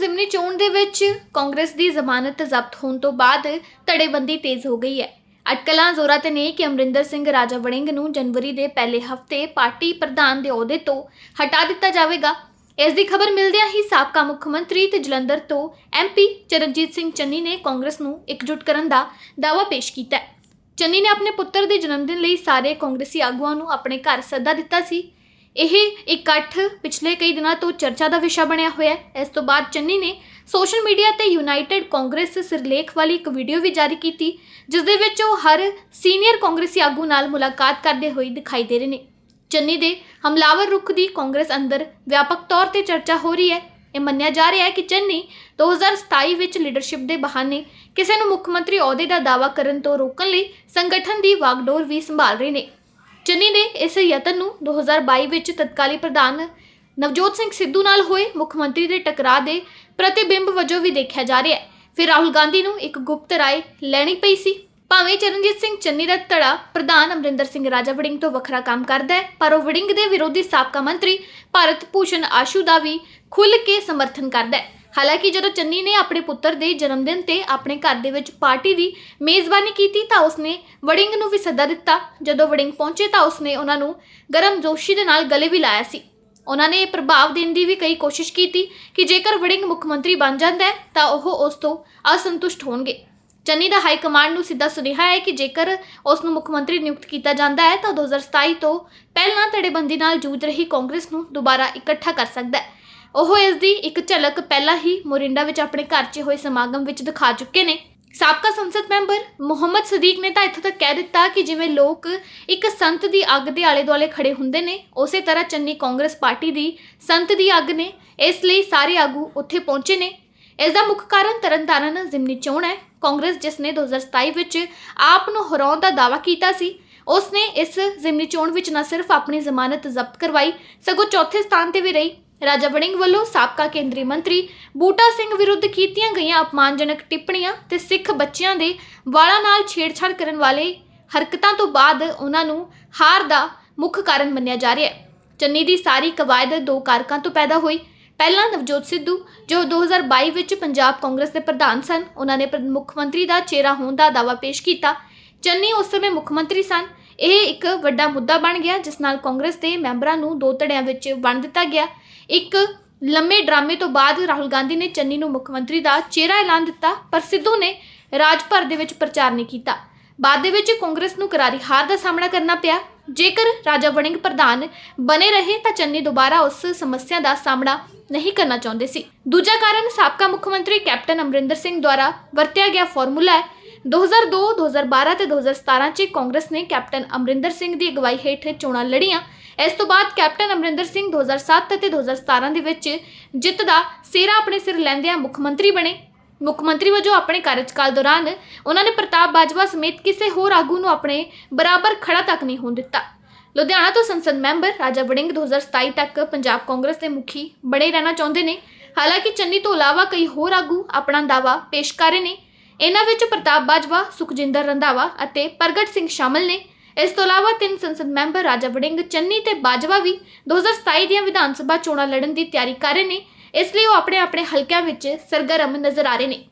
ਜ਼ਿਮਨੀ ਚੋਣ ਦੇ ਵਿੱਚ ਕਾਂਗਰਸ ਦੀ ਜ਼ਮਾਨਤ ਜ਼ਬਤ ਹੋਣ ਤੋਂ ਬਾਅਦ ਧੜੇਬੰਦੀ ਤੇਜ਼ ਹੋ ਗਈ ਹੈ। ਅਟਕਲਾਂ, ਜ਼ੋਰਾਂ ਤੇ ਨੇ ਕਿ ਅਮਰਿੰਦਰ ਸਿੰਘ ਰਾਜਾ ਵੜਿੰਗ ਨੂੰ ਜਨਵਰੀ ਦੇ ਪਹਿਲੇ ਹਫ਼ਤੇ ਪਾਰਟੀ ਪ੍ਰਧਾਨ ਦੇ ਅਹੁਦੇ ਤੋਂ ਹਟਾ ਦਿੱਤਾ ਜਾਵੇਗਾ। ਇਸ ਦੀ ਖਬਰ ਮਿਲਦਿਆਂ ਹੀ ਸਾਬਕਾ ਮੁੱਖ ਮੰਤਰੀ ਤੇ ਜਲੰਧਰ ਤੋਂ ਐਮਪੀ ਚਰਨਜੀਤ ਸਿੰਘ ਚੰਨੀ ਨੇ ਕਾਂਗਰਸ ਨੂੰ ਇਕਜੁੱਟ ਕਰਨ ਦਾ ਦਾਅਵਾ ਪੇਸ਼ ਕੀਤਾ ਚੰਨੀ ਨੇ ਆਪਣੇ ਪੁੱਤਰ ਦੇ ਜਨਮ ਦਿਨ ਲਈ ਸਾਰੇ ਕਾਂਗਰਸੀ ਆਗੂਆਂ ਨੂੰ ਆਪਣੇ ਘਰ ਸੱਦਾ ਦਿੱਤਾ ਸੀ। ਇਹ ਇਕੱਠ ਪਿਛਲੇ ਕਈ ਦਿਨਾਂ ਤੋਂ ਚਰਚਾ ਦਾ ਵਿਸ਼ਾ ਬਣਿਆ ਹੋਇਆ ਹੈ। ਇਸ ਤੋਂ ਬਾਅਦ ਚੰਨੀ ਨੇ ਸੋਸ਼ਲ ਮੀਡੀਆ ਤੇ ਯੂਨਾਈਟਿਡ ਕਾਂਗਰਸ ਸਿਰਲੇਖ ਵਾਲੀ ਇੱਕ ਵੀਡੀਓ ਵੀ ਜਾਰੀ ਕੀਤੀ, ਜਿਸ ਦੇ ਵਿੱਚ ਉਹ ਹਰ ਸੀਨੀਅਰ ਕਾਂਗਰਸੀ ਆਗੂ ਨਾਲ ਮੁਲਾਕਾਤ ਕਰਦੇ ਹੋਏ ਦਿਖਾਈ ਦੇ ਰਹੇ ਨੇ। ਚੰਨੀ ਦੇ ਹਮਲਾਵਰ ਰੁਖ ਦੀ ਕਾਂਗਰਸ ਅੰਦਰ ਵਿਆਪਕ ਤੌਰ ਤੇ ਚਰਚਾ ਹੋ ਰਹੀ ਹੈ। ਇਹ ਮੰਨਿਆ ਜਾ ਰਿਹਾ ਹੈ ਕਿ ਚੰਨੀ 2027 ਵਿੱਚ ਲੀਡਰਸ਼ਿਪ ਦੇ ਬਹਾਨੇ ਕਿਸੇ ਨੂੰ ਮੁੱਖ ਮੰਤਰੀ ਅਹੁਦੇ ਦਾ ਦਾਅਵਾ ਕਰਨ ਤੋਂ ਰੋਕਣ ਲਈ ਸੰਗਠਨ ਦੀ ਵਾਗਡੋਰ ਵੀ ਸੰਭਾਲ ਰਹੇ ਨੇ। ਚੰਨੀ ਦੇ ਇਸ ਯਤਨ ਨੂੰ 2022 ਵਿੱਚ ਤਤਕਾਲੀ ਪ੍ਰਧਾਨ ਨਵਜੋਤ ਸਿੰਘ ਸਿੱਧੂ ਨਾਲ ਹੋਏ ਮੁੱਖ ਮੰਤਰੀ ਦੇ ਟਕਰਾਅ ਦੇ ਪ੍ਰਤੀਬਿੰਬ ਵਜੋਂ ਵੀ ਦੇਖਿਆ ਜਾ ਰਿਹਾ ਹੈ। ਫਿਰ ਰਾਹੁਲ ਗਾਂਧੀ ਨੂੰ ਇੱਕ ਗੁਪਤ ਰਾਏ ਲੈਣੀ ਪਈ ਸੀ। ਭਾਵੇਂ ਚਰਨਜੀਤ ਸਿੰਘ ਚੰਨੀ ਦਾ ਧੜਾ ਪ੍ਰਧਾਨ ਅਮਰਿੰਦਰ ਸਿੰਘ ਰਾਜਾ ਵੜਿੰਗ ਤੋਂ ਵੱਖਰਾ ਕੰਮ ਕਰਦਾ ਹੈ, ਪਰ ਉਹ ਵੜਿੰਗ ਦੇ ਵਿਰੋਧੀ ਸਾਬਕਾ ਮੰਤਰੀ ਭਾਰਤ ਭੂਸ਼ਣ ਆਸ਼ੂ ਦਾ ਵੀ ਖੁੱਲ੍ਹ ਕੇ ਸਮਰਥਨ ਕਰਦਾ ਹੈ। ਹਾਲਾਂਕਿ ਜਦੋਂ ਚੰਨੀ ਨੇ ਆਪਣੇ ਪੁੱਤਰ ਦੇ ਜਨਮ ਦਿਨ ਤੇ ਆਪਣੇ ਘਰ ਦੇ ਵਿੱਚ ਪਾਰਟੀ ਦੀ ਮੇਜ਼ਬਾਨੀ ਕੀਤੀ ਤਾਂ ਉਸਨੇ ਵੜਿੰਗ ਨੂੰ ਵੀ ਸੱਦਾ ਦਿੱਤਾ। ਜਦੋਂ ਵੜਿੰਗ ਪਹੁੰਚੇ ਤਾਂ ਉਸਨੇ ਉਹਨਾਂ ਨੂੰ ਗਰਮ ਜੋਸ਼ੀ ਦੇ ਨਾਲ ਗਲੇ ਵੀ ਲਾਇਆ ਸੀ। ਉਹਨਾਂ ਨੇ ਇਹ ਪ੍ਰਭਾਵ ਦੇਣ ਦੀ ਵੀ ਕਈ ਕੋਸ਼ਿਸ਼ ਕੀਤੀ ਕਿ ਜੇਕਰ ਵੜਿੰਗ ਮੁੱਖ ਮੰਤਰੀ ਬਣ ਜਾਂਦਾ ਹੈ ਤਾਂ ਉਹ ਉਸ ਤੋਂ ਅਸੰਤੁਸ਼ਟ ਹੋਣਗੇ। ਚੰਨੀ ਦਾ ਹਾਈ ਕਮਾਂਡ ਨੂੰ ਸਿੱਧਾ ਸੁਨੇਹਾ ਹੈ ਕਿ ਜੇਕਰ ਉਸ ਨੂੰ ਮੁੱਖ ਮੰਤਰੀ ਨਿਯੁਕਤ ਕੀਤਾ ਜਾਂਦਾ ਹੈ ਤਾਂ 2027 ਤੋਂ ਪਹਿਲਾਂ ਤੜੇਬੰਦੀ ਨਾਲ ਜੂਝ ਰਹੀ ਕਾਂਗਰਸ ਨੂੰ ਦੁਬਾਰਾ ਇਕੱਠਾ ਕਰ ਸਕਦਾ ਹੈ। ਉਹ ਇਸ ਦੀ ਇੱਕ ਝਲਕ ਪਹਿਲਾਂ ਹੀ ਮੋਰਿੰਡਾ ਵਿੱਚ ਆਪਣੇ ਘਰ 'ਚ ਹੋਏ ਸਮਾਗਮ ਵਿੱਚ ਦਿਖਾ ਚੁੱਕੇ ਨੇ। ਸਾਬਕਾ ਸੰਸਦ ਮੈਂਬਰ ਮੁਹੰਮਦ ਸਦੀਕ ਨੇ ਤਾਂ ਇੱਥੋਂ ਤੱਕ ਕਹਿ ਦਿੱਤਾ ਕਿ ਜਿਵੇਂ ਲੋਕ ਇੱਕ ਸੰਤ ਦੀ ਅੱਗ ਦੇ ਆਲੇ-ਦੁਆਲੇ ਖੜੇ ਹੁੰਦੇ ਨੇ, ਉਸੇ ਤਰ੍ਹਾਂ ਚੰਨੀ ਕਾਂਗਰਸ ਪਾਰਟੀ ਦੀ ਸੰਤ ਦੀ ਅੱਗ ਨੇ ਇਸ ਲਈ ਸਾਰੇ ਆਗੂ ਉੱਥੇ ਪਹੁੰਚੇ ਨੇ। ਇਸ ਦਾ ਮੁੱਖ ਕਾਰਨ ਤਰਨਤਾਰਨ ਜ਼ਿਮਨੀ ਚੋਣ ਹੈ। ਕਾਂਗਰਸ ਜਿਸ ਨੇ 2027 ਵਿੱਚ ਆਪ ਨੂੰ ਹਰਾਉਣ ਦਾ ਦਾਅਵਾ ਕੀਤਾ ਸੀ ਉਸ ਨੇ ਇਸ ਜ਼ਿਮਨੀ ਚੋਣ ਵਿੱਚ ਨਾ ਸਿਰਫ ਆਪਣੀ ਜ਼ਮਾਨਤ ਜ਼ਬਤ ਕਰਵਾਈ, ਸਗੋਂ ਚੌਥੇ ਸਥਾਨ ਤੇ ਵੀ ਰਹੀ। ਰਾਜਾ ਵੜਿੰਗ ਵੱਲੋਂ ਸਾਬਕਾ ਕੇਂਦਰੀ ਮੰਤਰੀ ਬੂਟਾ ਸਿੰਘ ਵਿਰੁੱਧ ਕੀਤੀਆਂ ਗਈਆਂ ਅਪਮਾਨਜਨਕ ਟਿੱਪਣੀਆਂ ਤੇ ਸਿੱਖ ਬੱਚਿਆਂ ਦੇ ਵਾਲਾਂ ਨਾਲ ਛੇੜਛਾੜ ਕਰਨ ਵਾਲੇ ਹਰਕਤਾਂ ਤੋਂ ਬਾਅਦ ਉਹਨਾਂ ਨੂੰ ਹਾਰ ਦਾ ਮੁੱਖ ਕਾਰਨ ਮੰਨਿਆ ਜਾ ਰਿਹਾ ਹੈ। ਚੰਨੀ ਦੀ ਸਾਰੀ ਕਵਾਇਦ ਦੋ ਕਾਰਕਾਂ ਤੋਂ ਪੈਦਾ ਹੋਈ। ਪਹਿਲਾਂ ਨਵਜੋਤ ਸਿੱਧੂ, ਜੋ 2022 ਵਿੱਚ ਪੰਜਾਬ ਕਾਂਗਰਸ ਦੇ ਪ੍ਰਧਾਨ ਸਨ, ਉਹਨਾਂ ਨੇ ਮੁੱਖ ਮੰਤਰੀ ਦਾ ਚਿਹਰਾ ਹੋਣ ਦਾ ਦਾਅਵਾ ਪੇਸ਼ ਕੀਤਾ। ਚੰਨੀ ਉਸ ਸਮੇਂ ਮੁੱਖ ਮੰਤਰੀ ਸਨ। ਇਹ ਇੱਕ ਵੱਡਾ ਮੁੱਦਾ ਬਣ ਗਿਆ, ਜਿਸ ਨਾਲ ਕਾਂਗਰਸ ਦੇ ਮੈਂਬਰਾਂ ਨੂੰ ਦੋ ਧੜਿਆਂ ਵਿੱਚ ਵੰਡ ਦਿੱਤਾ ਗਿਆ। ਇੱਕ ਲੰਮੇ ਡਰਾਮੇ ਤੋਂ ਬਾਅਦ ਰਾਹੁਲ ਗਾਂਧੀ ਨੇ ਚੰਨੀ ਨੂੰ ਮੁੱਖ ਮੰਤਰੀ ਦਾ ਚਿਹਰਾ ਐਲਾਨ ਦਿੱਤਾ, ਪਰ ਸਿੱਧੂ ਨੇ ਰਾਜ ਭਰ ਦੇ ਵਿੱਚ ਪ੍ਰਚਾਰ ਨਹੀਂ ਕੀਤਾ। ਬਾਅਦ ਦੇ ਵਿੱਚ ਕਾਂਗਰਸ ਨੂੰ ਕਰਾਰੀ ਹਾਰ ਦਾ ਸਾਹਮਣਾ ਕਰਨਾ ਪਿਆ। ਜੇਕਰ ਰਾਜਾ ਵੜਿੰਗ ਪ੍ਰਧਾਨ ਬਣੇ ਰਹੇ ਤਾਂ ਚੰਨੀ ਦੁਬਾਰਾ ਉਸ ਸਮੱਸਿਆ ਦਾ ਸਾਹਮਣਾ ਨਹੀਂ ਕਰਨਾ ਚਾਹੁੰਦੇ ਸੀ। ਦੂਜਾ ਕਾਰਨ ਸਾਬਕਾ ਮੁੱਖ ਮੰਤਰੀ ਕੈਪਟਨ ਅਮਰਿੰਦਰ ਸਿੰਘ ਦੁਆਰਾ ਵਰਤਿਆ ਗਿਆ ਫਾਰਮੂਲਾ ਹੈ 2002 2012 ਤੇ 2017 ਚ ਕਾਂਗਰਸ ਨੇ ਕੈਪਟਨ ਅਮਰਿੰਦਰ ਸਿੰਘ ਦੀ ਅਗਵਾਈ ਹੇਠ ਚੋਣਾਂ ਲੜੀਆਂ। ਇਸ ਤੋਂ ਬਾਅਦ ਕੈਪਟਨ ਅਮਰਿੰਦਰ ਸਿੰਘ 2007 ਅਤੇ 2017 ਦੇ ਵਿੱਚ ਜਿੱਤ ਦਾ ਸਿਹਰਾ ਆਪਣੇ ਸਿਰ ਲੈਂਦਿਆਂ ਮੁੱਖ ਮੰਤਰੀ ਬਣੇ। ਮੁੱਖ ਮੰਤਰੀ ਵਜੋਂ ਆਪਣੇ ਕਾਰਜਕਾਲ ਦੌਰਾਨ ਉਹਨਾਂ ਨੇ ਪ੍ਰਤਾਪ ਬਾਜਵਾ ਸਮੇਤ ਕਿਸੇ ਹੋਰ ਆਗੂ ਨੂੰ ਆਪਣੇ ਬਰਾਬਰ ਖੜਾ ਤੱਕ ਨਹੀਂ ਹੋਣ ਦਿੱਤਾ। ਲੁਧਿਆਣਾ ਤੋਂ ਸੰਸਦ ਮੈਂਬਰ ਰਾਜਾ ਵੜਿੰਗ 2027 ਤੱਕ ਪੰਜਾਬ ਕਾਂਗਰਸ ਦੇ ਮੁਖੀ ਬਣੇ ਰਹਿਣਾ ਚਾਹੁੰਦੇ ਨੇ। ਹਾਲਾਂਕਿ ਚੰਨੀ ਤੋਂ ਇਲਾਵਾ ਕਈ ਹੋਰ ਆਗੂ ਆਪਣਾ ਦਾਅਵਾ ਪੇਸ਼ ਕਰ ਰਹੇ ਨੇ। ਇਹਨਾਂ ਵਿੱਚ ਪ੍ਰਤਾਪ ਬਾਜਵਾ, ਸੁਖਜਿੰਦਰ ਰੰਧਾਵਾ ਅਤੇ ਪ੍ਰਗਟ ਸਿੰਘ ਸ਼ਾਮਲ ਨੇ। ਇਸ ਤੋਂ ਇਲਾਵਾ ਤਿੰਨ ਸੰਸਦ ਮੈਂਬਰ ਰਾਜਾ ਵੜਿੰਗ, ਚੰਨੀ ਤੇ ਬਾਜਵਾ ਵੀ 2027 ਦੀਆਂ ਵਿਧਾਨ ਸਭਾ ਚੋਣਾਂ ਲੜਨ ਦੀ ਤਿਆਰੀ ਕਰ ਰਹੇ ਨੇ। ਇਸ ਲਈ ਉਹ ਆਪਣੇ ਆਪਣੇ ਹਲਕਿਆਂ ਵਿੱਚ ਸਰਗਰਮ ਨਜ਼ਰ ਆ ਰਹੇ ਨੇ।